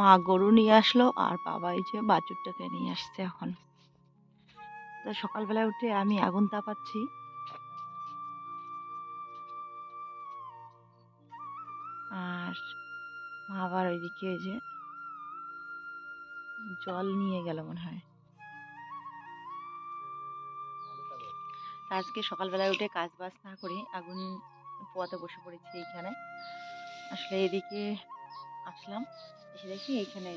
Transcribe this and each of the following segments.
মা গরু নিয়ে আসলো আর বাবা এই যে বাছুরটাকে নিয়ে আসছে এখন। তো সকালবেলায় উঠে আমি আগুন তাপাচ্ছি। আর মা আবার ওইদিকে ওই যে জল নিয়ে গেল মনে হয়। আজকে সকালবেলায় উঠে কাজ বাজ না করে আগুন পোয়াতে বসে পড়েছি এইখানে। আসলে এদিকে আসলাম। এসে দেখি এইখানে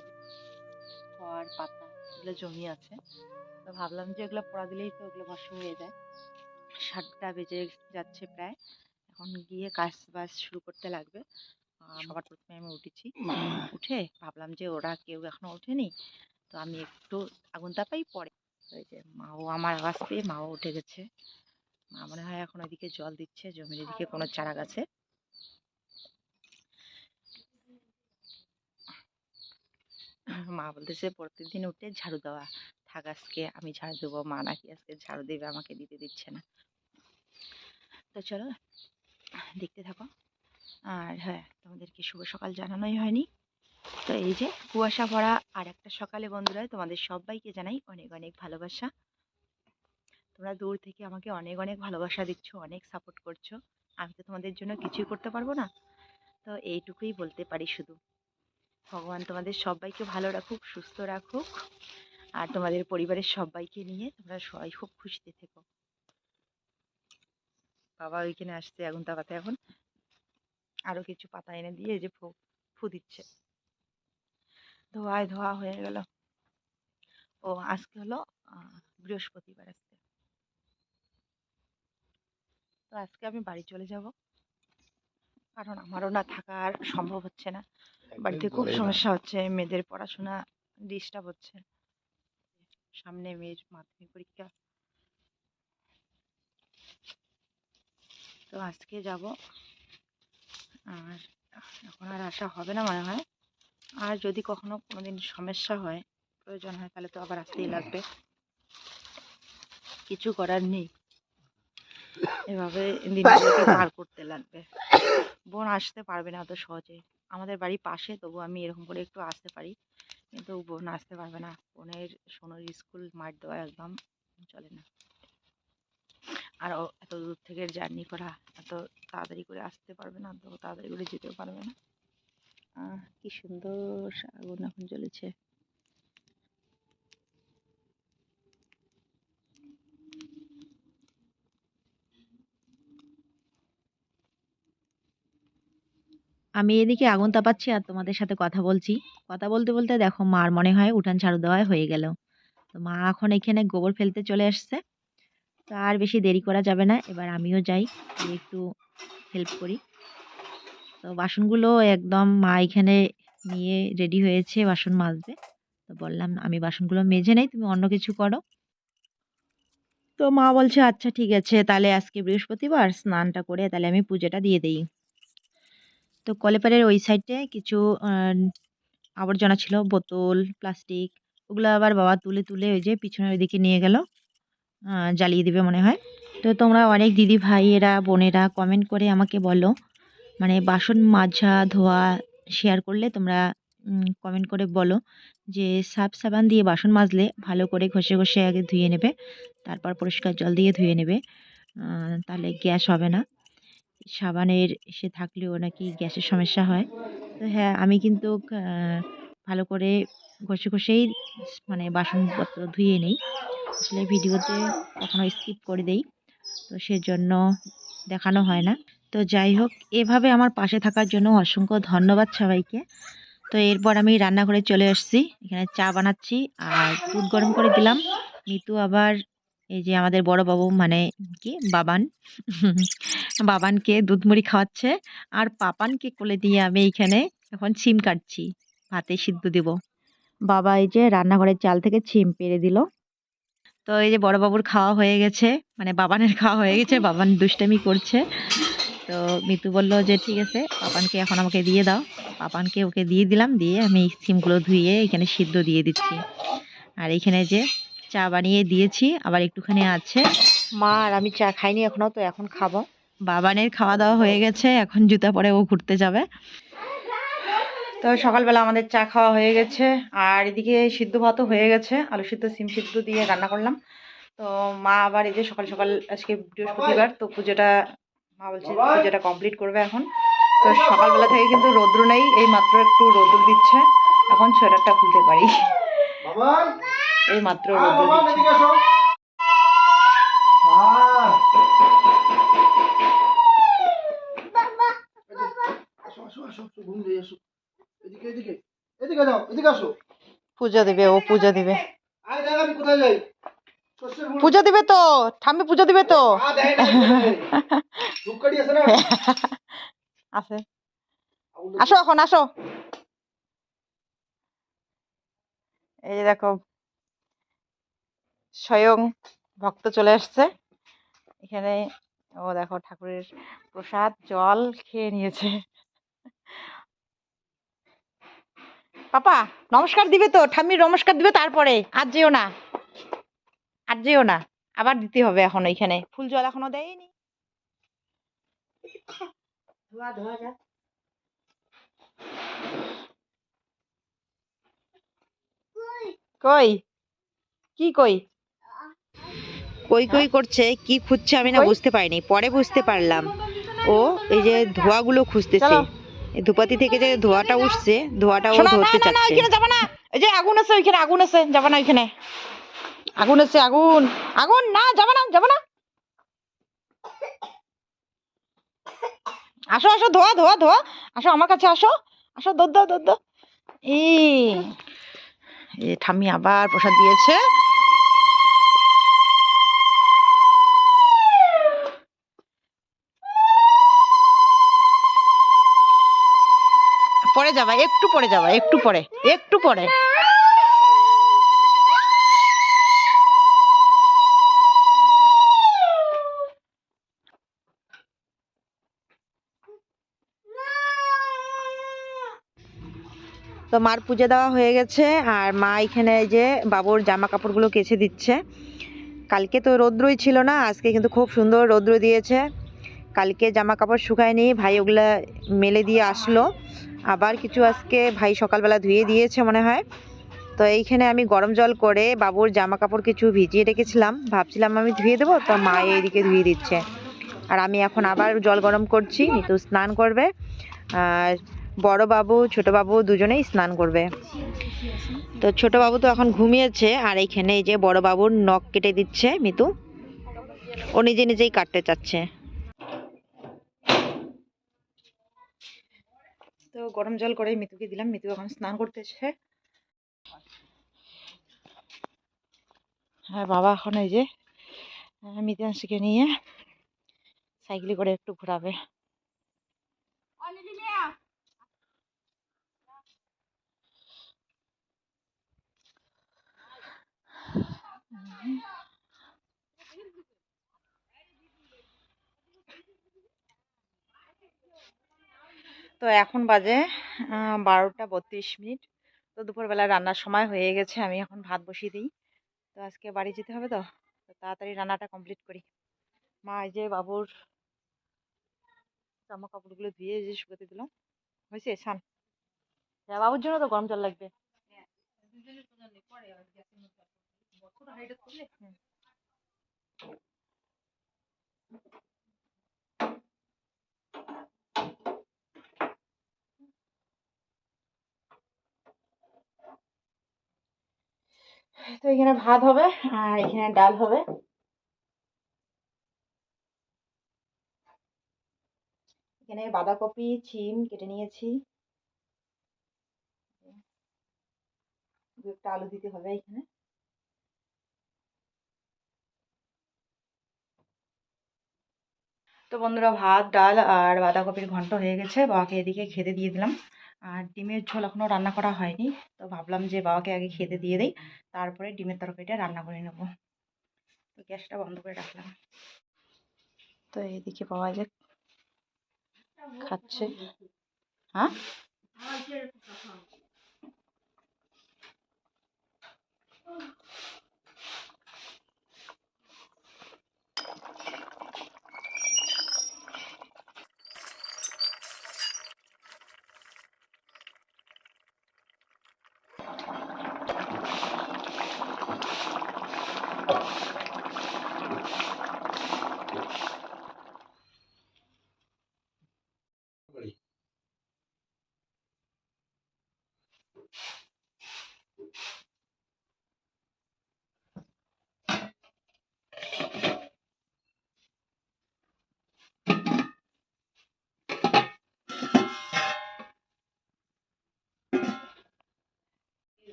খড় পাতা এগুলো জমি আছে। তো ভাবলাম যে এগুলো পড়া দিলেই তো ওগুলো ভস্ম হয়ে যায়। সাতটা বেজে যাচ্ছে প্রায়। এখন গিয়ে কাজ বাজ শুরু করতে লাগবে। সবার প্রথমে আমি উঠেছি। উঠে ভাবলাম যে ওরা কেউ এখনও ওঠেনি। তো আমি একটু আগুন তাপাই পরে এই যে মাও আমার আওয়াজ পেয়ে মাও উঠে গেছে। মা মনে হয় এখন ওইদিকে জল দিচ্ছে, জমির এদিকে কোনো চারা গাছে। মা বলতেছে প্রত্যেকদিন উঠে ঝাড়ু দেওয়া থাক আজকে, আমি ঝাড়ু দেবো, মা নাকি আজকে ঝাড়ু দেবে, আমাকে দিতে দিচ্ছে না। তো চলো, দেখতে থাকো। আর হ্যাঁ তোমাদেরকে শুভ সকাল জানানোই হয়নি। তো এই যে কুয়াশা ভরা আর একটা সকালে বন্ধুরা, তোমাদের সবাইকে জানাই অনেক অনেক ভালোবাসা। তোমরা দূর থেকে আমাকে অনেক অনেক ভালোবাসা দিচ্ছ, অনেক সাপোর্ট করছ। আমি তো তোমাদের জন্য কিছুই করতে পারব না। তো এইটুকুই বলতে পারি শুধু। ভগবান তোমাদের সবাইকে ভালো রাখুক, সুস্থ রাখুক। আর তোমাদের পরিবারের সবাইকে নিয়ে তোমরা সবাই খুব খুশিতে থেকো। বাবা ওইখানে আসছে আগুন তাপাতে এখন। আরও কিছু পাতা এনে দিয়ে যে ফু দিচ্ছে। ধোয়ায় ধোয়া হয়ে গেল। ও, আজকে হলো বৃহস্পতিবার আজকে। তো আজকে আমি বাড়ি চলে যাব। কারণ আমারও না থাকা আর সম্ভব হচ্ছে না। বাড়িতে খুব সমস্যা হচ্ছে মেয়েদের পড়াশোনা ডিস্টার্ব হচ্ছে। সামনে মেয়ের মাধ্যমিক পরীক্ষা। তো আজকে যাব। আর এখন আর আসা হবে না মনে হয়। আর যদি কখনো কোনোদিন সমস্যা হয় প্রয়োজন হয় তাহলে তো আবার আসতেই লাগবে। কিছু করার নেই। এভাবে দিনগুলোকে পার করতে লাগবে। বোন আসতে পারবে না অত সহজে। আমাদের বাড়ি পাশে তবু আমি এরকম করে একটু আসতে পারি। কিন্তু বোন আসতে পারবে না। বোনের, সোনার স্কুল মাঠ দেওয়া একদম চলে না। আর এত দূর থেকে জার্নি করা, এত তাড়াতাড়ি করে আসতে পারবে না তো তাড়াতাড়ি করে যেতেও পারবে না। কি সুন্দর আগুন এখন জ্বলেছে আমি এদিকে আগুন তাপাচ্ছি আর তোমাদের সাথে কথা বলছি। কথা বলতে বলতে দেখো মার মনে হয় উঠান ঝাড়ু দেওয়া হয়ে গেল। তো মা এখন এখানে গোবর ফেলতে চলে আসছে। তো আর বেশি দেরি করা যাবে না। এবার আমিও যাই একটু হেল্প করি। তো বাসনগুলো একদম মা এখানে নিয়ে রেডি হয়েছে বাসন মাজবে তো বললাম, আমি বাসনগুলো মেজে নেই, তুমি অন্য কিছু করো। তো মা বলছে আচ্ছা ঠিক আছে। তাহলে আজকে বৃহস্পতিবার স্নানটা করে তাহলে আমি পুজোটা দিয়ে দিই। তো কলেপারের ওই সাইডে কিছু আবর্জনা ছিল, বোতল প্লাস্টিক ওগুলো আবার বাবা তুলে তুলে ওই যে পিছনের ওইদিকে নিয়ে গেল জ্বালিয়ে দিবে মনে হয়। তো তোমরা অনেক দিদি ভাইয়েরা বোনেরা কমেন্ট করে আমাকে বলো মানে বাসন মাজা, ধোয়া শেয়ার করলে তোমরা কমেন্ট করে বলো যে সাব সাবান দিয়ে বাসন মাজলে ভালো করে ঘষে ঘষে আগে ধুয়ে নেবে, তারপর পরিষ্কার জল দিয়ে ধুয়ে নেবে তাহলে গ্যাস হবে না। সাবানের সে থাকলেও নাকি গ্যাসের সমস্যা হয়। তো হ্যাঁ আমি কিন্তু ভালো করে ঘষে ঘষেই মানে বাসনপত্র ধুয়ে নিই। আসলে ভিডিওতে কখনো স্কিপ করে দেই। তো সেজন্য দেখানো হয় না। তো যাই হোক, এভাবে আমার পাশে থাকার জন্য অসংখ্য ধন্যবাদ সবাইকে। তো এরপর আমি রান্নাঘরে চলে আসছি। এখানে চা বানাচ্ছি আর দুধ গরম করে দিলাম। মিতু আবার এই যে আমাদের বড় বাবু মানে কি, বাবান। বাবানকে দুধ মুড়ি খাওয়াচ্ছে আর পাপানকে কোলে দিয়ে আমি এইখানে এখন ছিম কাটছি, ভাতে সিদ্ধ দিব। বাবা এই যে রান্নাঘরের চাল থেকে ছিম পেরে দিল। তো এই যে বড় বাবুর খাওয়া হয়ে গেছে মানে বাবানের খাওয়া হয়ে গেছে, বাবান দুষ্টামি করছে। তো মিতু বলল যে, ঠিক আছে, পাপানকে এখন আমাকে দিয়ে দাও। পাপানকে ওকে দিয়ে দিলাম, দিয়ে আমি সিমগুলো ধুয়ে এখানে সিদ্ধ দিয়ে দিচ্ছি। আর এখানে যে চা বানিয়ে দিয়েছি আবার একটুখানি আছে। মা আর আমি চা খাইনি এখনও তো এখন খাব। বাবানের খাওয়া দাওয়া হয়ে গেছে এখন জুতা পরে ও ঘুরতে যাবে। তো সকালবেলা আমাদের চা খাওয়া হয়ে গেছে আর এদিকে সিদ্ধ ভাতও হয়ে গেছে আলু সিদ্ধ সিম সিদ্ধ দিয়ে রান্না করলাম। তো মা আবার এই যে সকাল সকাল আজকে বৃহস্পতিবার তো পুজোটা মা বলছে পুজোটা কমপ্লিট করবে এখন। তো সকালবেলা থেকে কিন্তু রৌদ্র নেই এই মাত্র একটু রৌদ্র দিচ্ছে এখন সোয়েটারটা খুলতে পারি। এই মাত্র দিচ্ছে। আসো। পূজা দিবে ও পূজা দিবে। পূজা দিবে তো ঠাম্মি পূজা দিবে তো? আছে। আসো এখন আসো। এই যে দেখো, স্বয়ং ভক্ত চলে আসছে। এখানে ও দেখো ঠাকুরের প্রসাদ, জল খেয়ে নিয়েছে। পাপা, নমস্কার দিবে তো ঠাম্মি নমস্কার দিবে তারপরে, আর যেও না। আর যেও না, আবার দিতে হবে এখন ওইখানে ফুল জল এখনও দেয়নি। ধোয়া ধোয়া যা কই? কি কই? কই কই করছে কি খুঁজছে আমি না বুঝতে পারিনি পরে বুঝতে পারলাম। ও এই যে ধোয়াগুলো খুঁজতেছে। ধূপাতি থেকে যে ধোয়াটা উঠছে ধোয়াটা ও ধরতে চাচ্ছে। যাবা না। এই যে আগুন আছে ওইখানে আগুন আছে যাবা না ওইখানে। আগুন আছে আগুন। আগুন না যাব না যাবা না। আসো আসো ধোয়া ধোয়া ধোয়া। আসো আমার কাছে আসো। আসো দৌড় দাও দৌড় দাও। এই ঠাম্মি আবার প্রসাদ দিয়েছে। পরে যাবা একটু পরে যাবা একটু পরে একটু পরে তো মার পুজো দেওয়া হয়ে গেছে, আর মা এখানে যে বাবুর জামা কাপড়গুলো কেচে দিচ্ছে। কালকে তো রৌদ্রই ছিল না, আজকে কিন্তু খুব সুন্দর রৌদ্র দিয়েছে। কালকে জামা কাপড় শুকায়নি, ভাই ওগুলা মেলে দিয়ে আসলো। আবার কিছু আজকে ভাই সকালবেলা ধুয়ে দিয়েছে মনে হয়। তো এইখানে আমি গরম জল করে বাবুর জামা কাপড় কিছু ভিজিয়ে রেখেছিলাম। ভাবছিলাম আমি ধুয়ে দেবো, তো মা এইদিকে ধুয়ে দিচ্ছে। আর আমি এখন আবার জল গরম করছি নিতু স্নান করবে। আর বড় বাবু, ছোট বাবু দুজনেই স্নান করবে। তো ছোট বাবু তো এখন ঘুমিয়েছে, আর এইখানে এই যে বড় বাবুর নখ কেটে দিচ্ছে মিতু। ও নিজে নিজেই কাটতে চাচ্ছে। তো গরম জল করে মিতুকে দিলাম। মিতু এখন স্নান করতেছে হ্যাঁ বাবা এখন এই যে মিতাংশীকে নিয়ে সাইকেলে করে একটু ঘোরাবে। তো এখন বাজে বারোটা বত্রিশ মিনিট। তো দুপুরবেলা রান্নার সময় হয়ে গেছে, আমি এখন ভাত বসিয়ে দিই। তো আজকে বাড়ি যেতে হবে তো তাড়াতাড়ি রান্নাটা কমপ্লিট করি। মা এই যে বাবুর জামা কাপড়গুলো ধুয়ে যে শুকোতে দিলাম হয়েছে? সান হ্যাঁ বাবুর জন্য তো গরম জল লাগবে। হুম। তো এখানে ভাত হবে আর এখানে ডাল হবে। এখানে বাঁধাকপি সিম কেটে নিয়েছি। আলু দিতে হবে এখানে। তো বন্ধুরা ভাত, ডাল আর বাঁধাকপির ঘন্ট হয়ে গেছে। বাবাকে এদিকে খেতে দিয়ে দিলাম। আর ডিমের ঝোল এখনও রান্না করা হয়নি, তো ভাবলাম যে বাবাকে আগে খেতে দিয়ে দিই। তারপরে ডিমের তরকারিটা রান্না করে নেব। তো গ্যাসটা বন্ধ করে রাখলাম। তো এইদিকে বাবা যে খাচ্ছে। হ্যাঁ?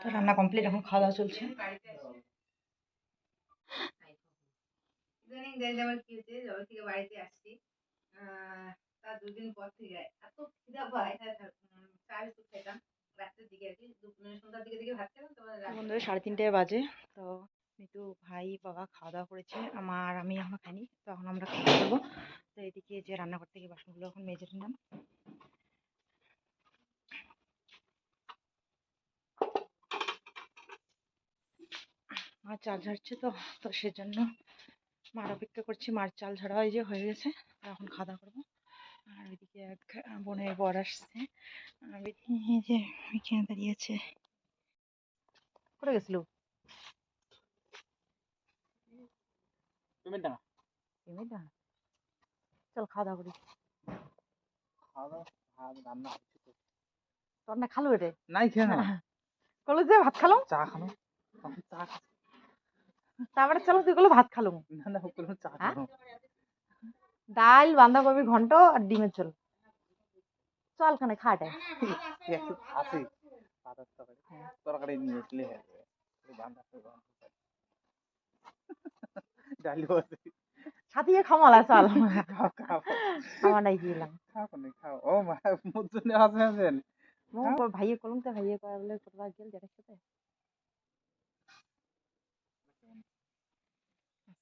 তো রান্না কমপ্লিট এখন খাওয়া দাওয়া চলছে ইদানিং দেখ আবার কি হয়েছে যবে আহ, তার দুদিন পর থেকে এত খিদা পায় চা বিস্কুট খেতাম। রাত্রের দিকে আর কি দুপুরে সন্ধ্যার দিকে দিকে ভাত তারপরে রাত্রে বন্ধুরা সাড়ে তিনটে বাজে তো মিতু ভাই বাবা খাওয়া দাওয়া করেছে আমার আমি এখনও খাইনি তো এখন আমরা খাওয়া করব। তো এদিকে যে রান্নাঘর থেকে বাসনগুলো এখন মেজে নিলাম। মা চার্জ ঝাড়ছে তো তো সেজন্য মার অপেক্ষা করছি মার চাল ঝাড়া হয়ে যে হয়ে গেছে এখন খাওয়া দাওয়া করব। আর ওইদিকে এক বোনের বর আসছে। আর এই যে এখানে দাঁড়িয়েছে করে গেছিল পেমেন্ট না এমনি না চল খাওয়া দাওয়া করি। তোর না খালো রে? নাই খেয়ে না কলো যে ভাত খালো? চা খানো তখন চা খা- তারপরে চলো তুই ভাত খালো না না হোক চা হ্যাঁ? ডাল ঘন্ট আর ডিমের ঝোল। চল খানে খাটে একটু তরকারি নিয়ে আসলে হয়ে খামালা চল। খাও খাও। খাওয়া নাই গেলাম খাও ও মা মোর আছেন ভাইয়ে কলম তো ভাইয়ে করলে কোথাও গেল যেটার সাথে?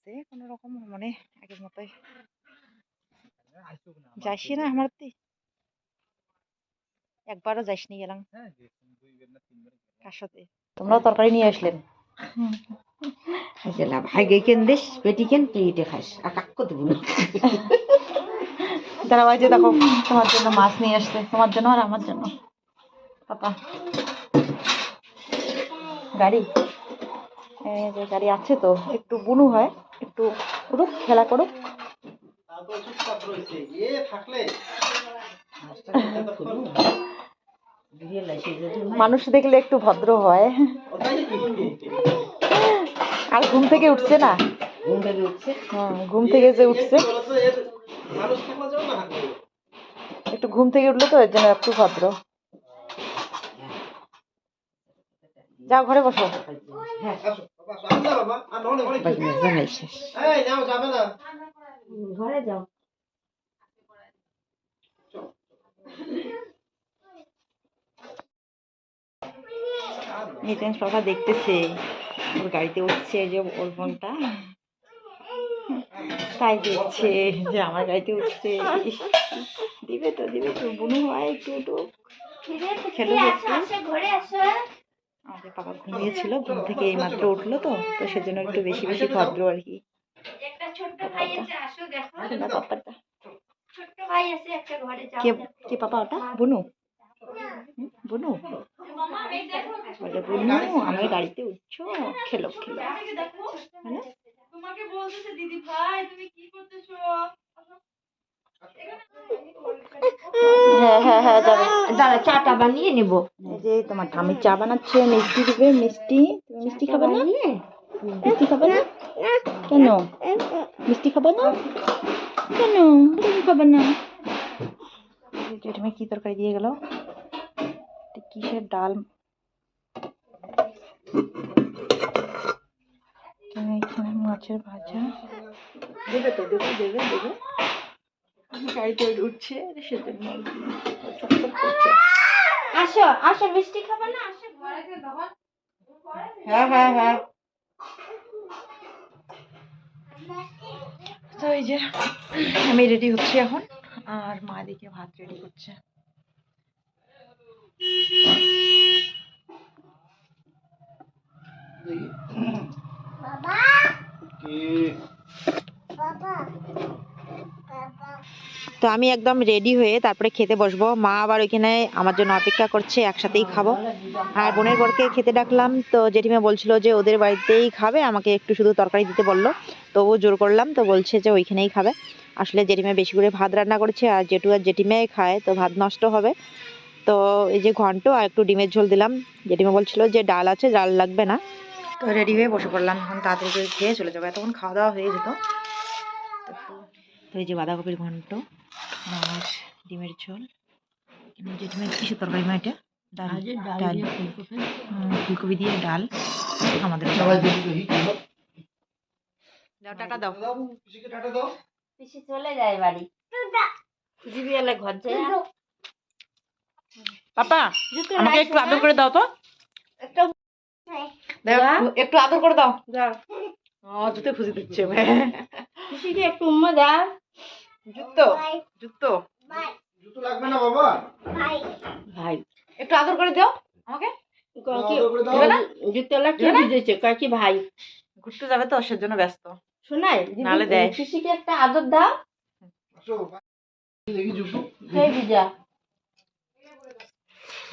আছে কোনো রকম মানে আগের মতোই। যাইসি না আমার তুই একবারও গেলাম। হ্যাঁ দুইবার না তিনবার গেলাম। কার সাথে তোমরাও তরকারি নিয়ে আসলেন? খাইছিলাম হাইগে কেন দেশ পেটি কেন পেটে খাস? আর কাক্য দেবো না। যে দেখো তোমার জন্য মাছ নিয়ে আসছে। তোমার জন্য আর আমার জন্য। পাপা। গাড়ি। এই যে গাড়ি আছে তো একটু বুনু হয়। একটু উড়ুক খেলা করুক। মানুষ দেখলে একটু ভদ্র হয়। আর ঘুম থেকে উঠছে না? ঘুম থেকে হুম ঘুম থেকে যে উঠছে। একটু ঘুম থেকে উঠল তো এর জন্য একটু ভদ্র। যাও ঘরে বসো। হ্যাঁ আসো আসো ঘরে যাও নিতেন দেখতেছে ওর গাড়িতে উঠছে যে ওর বোনটা তাই দেখছে যে আমার গাড়িতে উঠছে। দিবে তো দিবে তো বুনু হয় একটু খেলো একটু আমাদের পাপা ঘুমিয়েছিল ঘুম থেকে এই মাত্র উঠল তো তো সেজন্য একটু বেশি বেশি ভদ্র আর কি। কে কে পাপা ওটা? বুনু? বুনু? বলে বুনু আমার গাড়িতে উঠছো খেলো খেলো। তোমাকে বলতেছে দিদি ভাই তুমি কি করতেছো? হ্যাঁ হ্যাঁ হ্যাঁ যাবে। দাঁড়া চাটা বানিয়ে নেব। যে তোমার ঠামি চা বানাচ্ছে মিষ্টি দিবে মিষ্টি। তুমি মিষ্টি খাবে না? মিষ্টি খাবে না? কেন? মিষ্টি খাবে না? কেন? তুমি খাবে না? জেঠিমা কি তরকারি দিয়ে গেল? এটা কিসের ডাল? এখানে মাছের ভাজা। দেবে তো দেবে দেবে দেবে। গাড়িতে উঠছে সেজন্য আসো আসো মিষ্টি খাবে না আসো। ঘরে তখন হ্যাঁ হ্যাঁ হ্যাঁ। তো এই যে আমি রেডি হচ্ছি এখন আর মা দিকে ভাত রেডি করছে। কি? তো আমি একদম রেডি হয়ে তারপরে খেতে বসবো। মা আবার ওইখানে আমার জন্য অপেক্ষা করছে, একসাথেই খাব। আর বোনের বরকে খেতে ডাকলাম, তো জেঠিমা বলছিল যে ওদের বাড়িতেই খাবে, আমাকে একটু শুধু তরকারি দিতে বলল। তবু জোর করলাম, তো বলছে যে ওইখানেই খাবে। আসলে জেঠিমা বেশি করে ভাত রান্না করেছে, আর জেঠু আর জেঠিমাই খায়, তো ভাত নষ্ট হবে। তো এই যে ঘন্ট আর একটু ডিমের ঝোল দিলাম। জেঠিমা বলছিল যে ডাল আছে, ডাল লাগবে না। তো রেডি হয়ে বসে পড়লাম, এখন তাড়াতাড়ি করে খেয়ে চলে যাব। এতক্ষণ খাওয়া দাওয়া হয়ে যেত। তো এই যে বাঁধাকপির ঘন্ট আর ডিমের ঝোল কিছু তরকারি মা এটা? ডাল ডাল ফুলকপি। দিয়ে ডাল আমাদের দাও টাটা দাও। পিসি চলে যায় বাড়ি। খুঁজি বিয়ালে ঘর যায়। পাপা আমাকে একটু আদর করে দাও তো। একটু- আদর করে দাও। ও জুতে খুঁজে দিচ্ছে। পিসিকে একটু উম্মা দাও জুতো জুতো জুতো লাগবে না বাবা? ভাই ভাই একটু আদর করে দাও আমাকে। কয় কি? আদর করে দাও। দিবে না? জুতো লাগছে না? দিয়েছে? কয় ভাই? ঘুরতে যাবে তো সেজন্য ব্যস্ত। শোনাই নালে দেয়। পিসিকে একটা আদর দাও। আসো দেখি জুতো সেই বিজা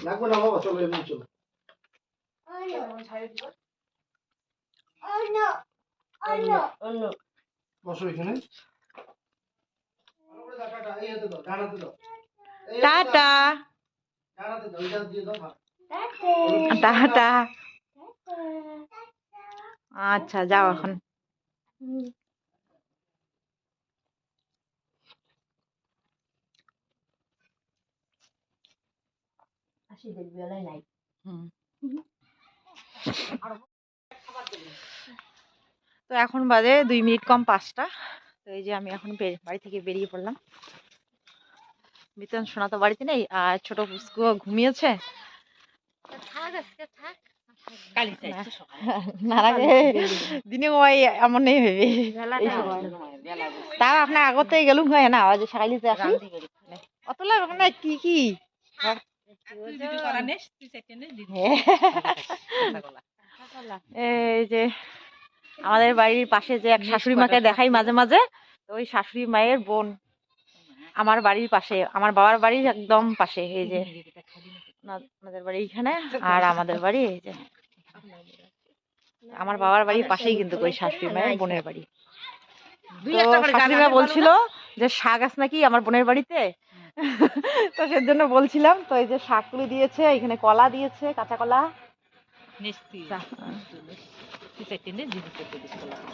লাগবে না বাবা চলো এমনি চলো। অন্য। বসো এখানে। ভালো করে দাও, টাটা, টাটা। আচ্ছা যাও এখন। আসি দেখবি নাই। তো এখন বাজে দুই মিনিট কম পাঁচটা। তো এই যে আমি এখন বাড়ি থেকে বেরিয়ে পড়লাম। মিতন সোনা তো বাড়িতে নেই আর ছোট পুষ্কু ঘুমিয়েছে। দিনে ঘুমাই এমন নেই তাও আপনার গেলুম হয় না? আজ সকালে আসি। অত লাগবে না কি কি? হ্যাঁ। এই যে আমাদের বাড়ির পাশে যে এক শাশুড়ি মাকে দেখাই মাঝে মাঝে তো ওই শাশুড়ি মায়ের বোন আমার বাড়ির পাশে আমার বাবার বাড়ির একদম পাশে এই যে ওনাদের বাড়ি এইখানে আর আমাদের বাড়ি এই যে। আমার বাবার বাড়ির পাশেই কিন্তু ওই শাশুড়ি মায়ের বোনের বাড়ি। তো শাশুড়ি মা বলছিল যে শাক আছে নাকি আমার বোনের বাড়িতে? তো সেজন্য বলছিলাম তো এই যে শাক তুলে দিয়েছে এখানে কলা দিয়েছে কাঁচা কলা।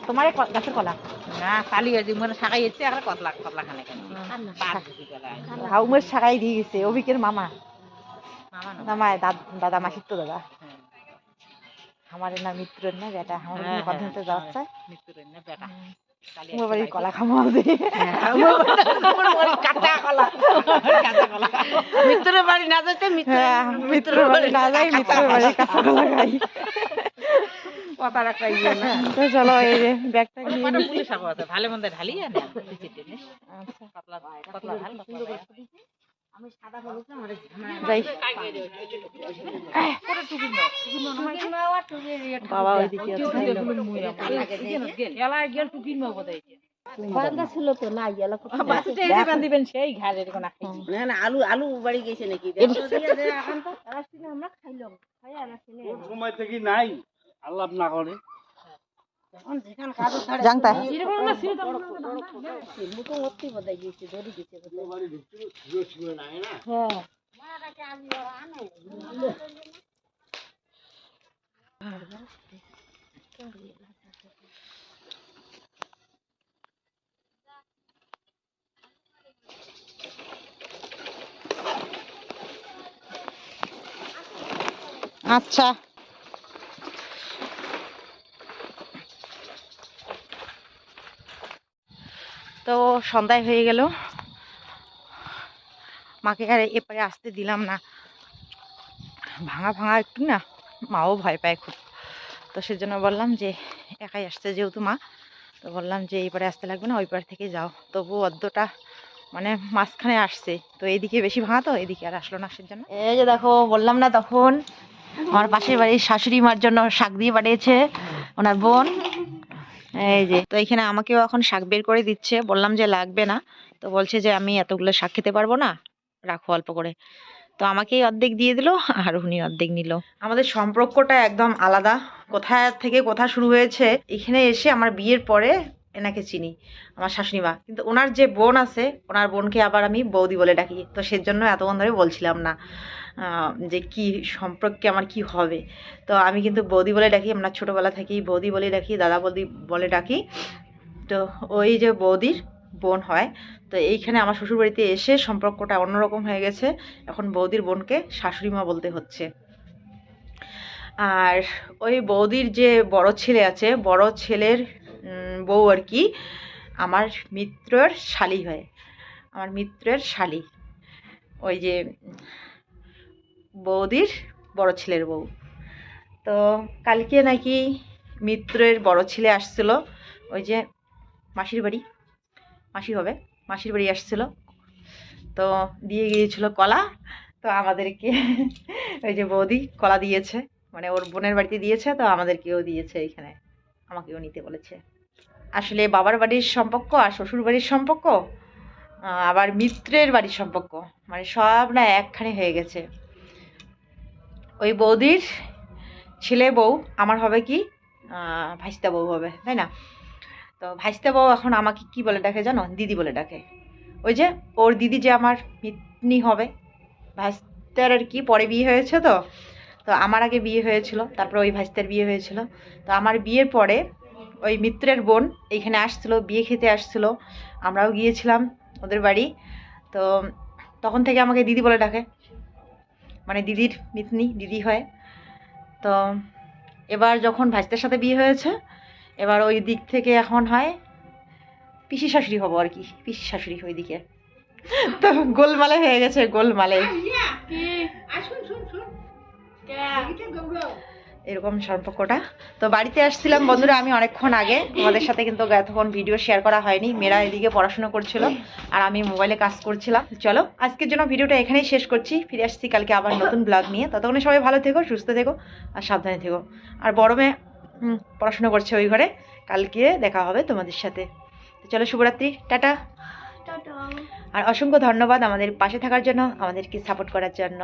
তোমার এই ক- গাছের কলা? না কালি আজি মানে সাকাইছে আর কতলা কতলা খানে কেন? হাউমের দিয়ে গেছে অভিকের মামা। মামা দাদ- মাসির তো দাদা। আমার না মিত্রের না বেটা আমার হ্যাঁ, কথা হ্যাঁ, না বেটা। কালি বাড়ি কলা খামো। আজি কাঁচা কলা। কাঁচা কলা। মৃত্যুর বাড়ি না যেতে হ্যাঁ মিত্রের বাড়ি না যাই মিত্রের বাড়ি কাঁচা কলা খাই। কথা রাখা ইয়ে না তো চলো এই যে ব্যাগটা নিয়ে পাটা পুলিশ শাক আছে ভালো মন্দ ঢালি আনে পাতলা পাতলা ঢাল পাতলা আমি সাদা হলুদ না আমার যাই। মাওয়া টুকে বাবা ওইদিকে আছে এলা গেল টুকিন মো বোধ হইছে ছিল তো না গেল বাসে এসে দিবেন সেই ঘাড়ের কোনা না না আলু আলু বাড়ি গেছে নাকি? আমরা খাইলাম খাই আর আসিনি সময় থেকে নাই। আল্লাহ না করে। জানতা মুখো মতি বদাই গেছে ধরে গেছে বাড়ি ঢুকছিল ছিল ছিল নাই না হ্যাঁ আচ্ছা তো সন্ধ্যায় হয়ে গেল। মাকে আর এপারে আসতে দিলাম না। ভাঙা ভাঙা একটু না, মাও ভয় পায় খুব। তো সেজন্য বললাম যে, একাই আসছে যেহেতু মা, তো বললাম যে এই পারে আসতে লাগবে না, ওই পার থেকে যাও। তবু অর্ধটা মানে মাঝখানে আসছে। তো এইদিকে বেশি ভাঙা তো, এদিকে আর আসলো না সেজন্য। এই যে দেখো, বললাম না তখন, আমার পাশের বাড়ির শাশুড়ি মার জন্য শাক দিয়ে পাঠিয়েছে, ওনার বোন। এই যে, তো এখানে আমাকেও এখন শাক বের করে দিচ্ছে। বললাম যে লাগবে না। তো বলছে যে আমি এতগুলো শাক খেতে পারব না, রাখো অল্প করে। তো আমাকেই অর্ধেক দিয়ে দিল, আর উনি অর্ধেক নিল। আমাদের সম্পর্কটা একদম আলাদা। কোথা থেকে কোথা শুরু হয়েছে, এখানে এসে আমার বিয়ের পরে এনাকে চিনি, আমার শাশুড়ি মা। কিন্তু ওনার যে বোন আছে, ওনার বোনকে আবার আমি বৌদি বলে ডাকি। তো সেজন্য এতক্ষণ ধরে বলছিলাম না। যে কি সম্পর্কে আমার কি হবে। তো আমি কিন্তু বৌদি বলে ডাকি, আমরা ছোটোবেলা থেকেই বৌদি বলে ডাকি, দাদা বৌদি বলে ডাকি। তো ওই যে বৌদির বোন হয়, তো এইখানে আমার শ্বশুরবাড়িতে এসে সম্পর্কটা অন্যরকম হয়ে গেছে। এখন বৌদির বোনকে শাশুড়ি মা বলতে হচ্ছে। আর ওই বৌদির যে বড় ছেলে আছে, বড় ছেলের বউ আর কি, আমার মিত্রের শালি হয়। আমার মিত্রের শালি। ওই যে বৌদির বড় ছেলের বউ। তো কালকে নাকি মিত্রের বড় ছেলে আসছিল, ওই যে মাসির বাড়ি, মাসি হবে, মাসির বাড়ি আসছিল। তো দিয়ে গিয়েছিল কলা, তো আমাদেরকে ওই যে বৌদি কলা দিয়েছে মানে ওর বোনের বাড়িতে দিয়েছে, তো আমাদেরকেও দিয়েছে এখানে, আমাকেও নিতে বলেছে। আসলে বাবার বাড়ির সম্পর্ক আর শ্বশুর বাড়ির সম্পর্ক আবার মিত্রের বাড়ির সম্পর্ক মানে সব না একখানে হয়ে গেছে। ওই বৌদির ছেলে বউ, আমার হবে কি ভাইস্তা বউ হবে, তাই না? তো ভাইস্তা বউ এখন আমাকে কি বলে ডাকে জানো? দিদি বলে ডাকে। ওই যে ওর দিদি যে আমার মিতনি হবে, ভাইস্তার আর কি, পরে বিয়ে হয়েছে তো তো আমার আগে বিয়ে হয়েছিল, তারপরে ওই ভাইস্তার বিয়ে হয়েছিল। তো আমার বিয়ের পরে ওই মিত্রের বোন এইখানে আসছিল, বিয়ে খেতে আসছিল, আমরাও গিয়েছিলাম ওদের বাড়ি। তো তখন থেকে আমাকে দিদি বলে ডাকে। মানে দিদির মিতনি দিদি হয়। তো এবার যখন ভাইস্তার সাথে বিয়ে হয়েছে এবার ওই দিক থেকে এখন হয় পিসি শাশুড়ি হব আর কি পিসি শাশুড়ি ওই দিকে তো গোলমালে হয়ে গেছে গোলমালে। এরকম সম্পর্কটা। তো বাড়িতে আসছিলাম বন্ধুরা আমি অনেকক্ষণ আগে। তোমাদের সাথে কিন্তু এতক্ষণ ভিডিও শেয়ার করা হয়নি। মেয়েরা এদিকে পড়াশোনা করছিল আর আমি মোবাইলে কাজ করছিলাম। চলো আজকের জন্য ভিডিওটা এখানেই শেষ করছি। ফিরে আসছি কালকে আবার নতুন ব্লগ নিয়ে। ততক্ষণে সবাই ভালো থেকো সুস্থ থেকো আর সাবধানে থেকো। আর বড় মেয়ে পড়াশোনা করছে ওই ঘরে। কালকে দেখা হবে তোমাদের সাথে। তো চলো শুভরাত্রি। টাটা। আর অসংখ্য ধন্যবাদ আমাদের পাশে থাকার জন্য আমাদেরকে সাপোর্ট করার জন্য।